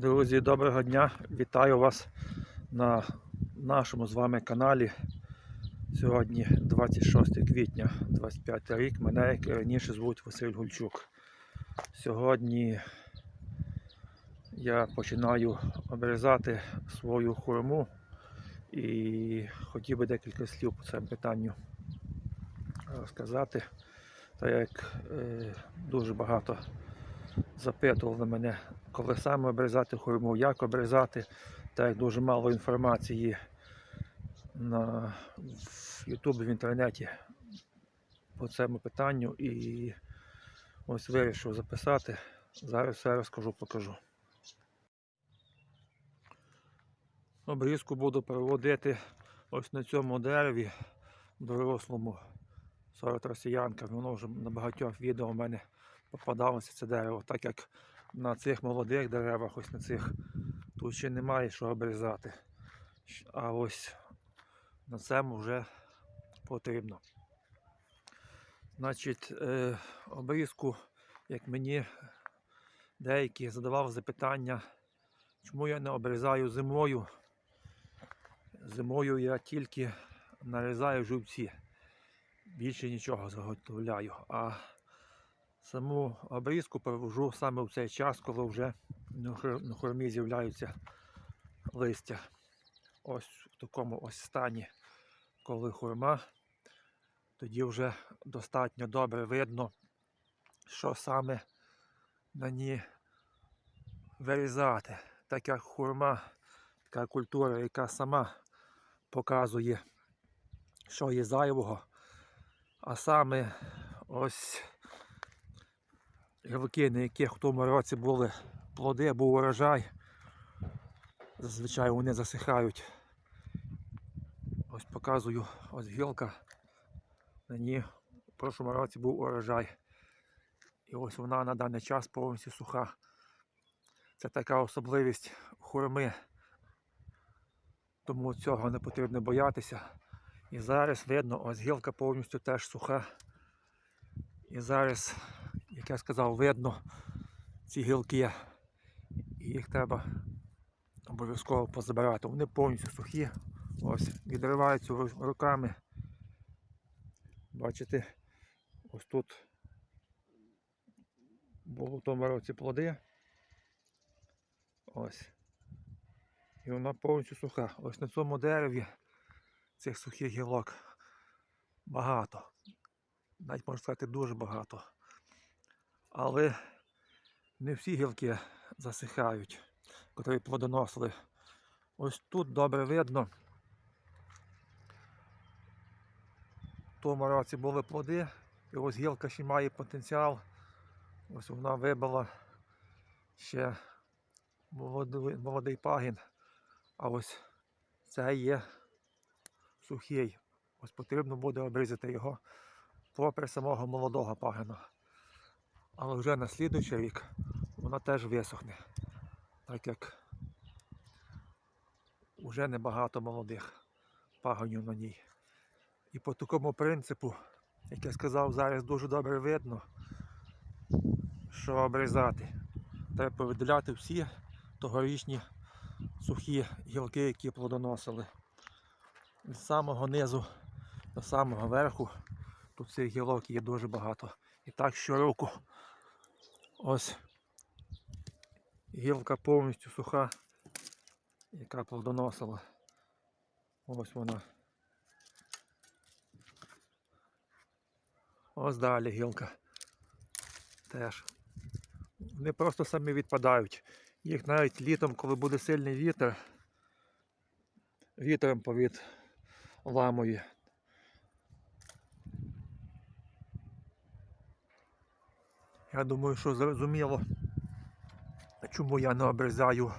Друзі, доброго дня! Вітаю вас на нашому з вами каналі. Сьогодні 26 квітня 25 рік. Мене, як раніше, звуть Василь Гульчук. Сьогодні я починаю обрізати свою хурму і хотів би декілька слів по цьому питанню розказати. Так як е, дуже багато запитували мене, коли саме обрізати хурму, як обрізати, так як дуже мало інформації на в Ютубі, в інтернеті по цьому питанню і ось вирішив записати. Зараз все розкажу, покажу. Обрізку буду проводити ось на цьому дереві дорослому сорт росіянка. Воно вже на багатьох відео у мене попадалося це дерево, так як на цих молодих деревах, ось на цих, тут ще немає що обрізати. А ось на цьому вже потрібно. Значить, е, обрізку, як мені деякі задавали запитання, чому я не обрізаю зимою. Зимою я тільки нарізаю жовці. Більше нічого заготовляю. А саму обрізку провожу саме в цей час, коли вже на хор- хормі з'являються листя. Ось в такому ось стані, коли хурма, тоді вже достатньо добре видно, що саме на ній вирізати. Так як хурма, така культура, яка сама показує, що є зайвого. А саме ось гілки, на яких в тому році були плоди, був урожай. Зазвичай вони засихають. Ось показую, ось гілка. На ній в прошлому році був урожай. І ось вона на даний час повністю суха. Це така особливість хурми. Тому цього не потрібно боятися. І зараз видно, ось гілка повністю теж суха. І зараз, як я сказав, видно ці гілки. І їх треба обов'язково позабирати. Вони повністю сухі. Ось, відриваються руками. Бачите, ось тут було в тому році плоди. Ось. І вона повністю суха. Ось на цьому дереві цих сухих гілок багато. Навіть можна сказати дуже багато. Але не всі гілки засихають, котрі плодоносили. Ось тут добре видно. В тому році були плоди, і ось гілка ще має потенціал. Ось вона вибила ще молодий, молодий пагін. А ось це є сухий. Ось потрібно буде обрізати його попри самого молодого пагина. Але вже на слідуючий рік вона теж висохне, так як вже небагато молодих пагонів на ній. І по такому принципу, як я сказав, зараз дуже добре видно, що обрізати. Треба виділяти всі тогорічні сухі гілки, які плодоносили. Від самого низу до самого верху тут цих гілок є дуже багато. І так щороку ось гілка повністю суха, яка плодоносила. Ось вона. Ось далі гілка. Теж. Вони просто самі відпадають. Їх навіть літом, коли буде сильний вітер, вітром повід ламує. Я думаю, що зрозуміло, чому я не обрізаю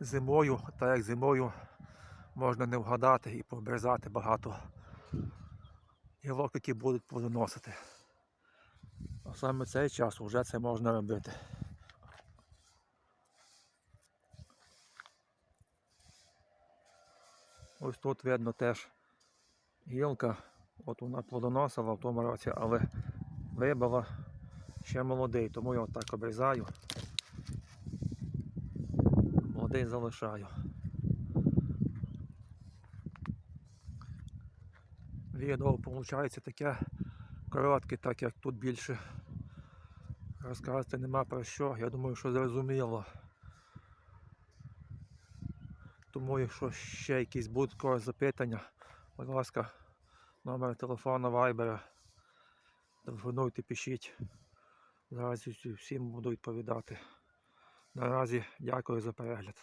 зимою, так як зимою можна не вгадати і пообрізати багато гілок, які будуть плодоносити. А саме цей час вже це можна робити. Ось тут видно теж гілка, от вона плодоносила в тому році, але вибила ще молодий, тому я отак обрізаю. один залишаю. Відео виходить таке коротке, так як тут більше розказати нема про що. Я думаю, що зрозуміло. Тому, якщо ще якісь будуть когось запитання, будь ласка, номер телефону Viber. Телефонуйте, пишіть. Зараз всім буду відповідати. Наразі дякую за перегляд.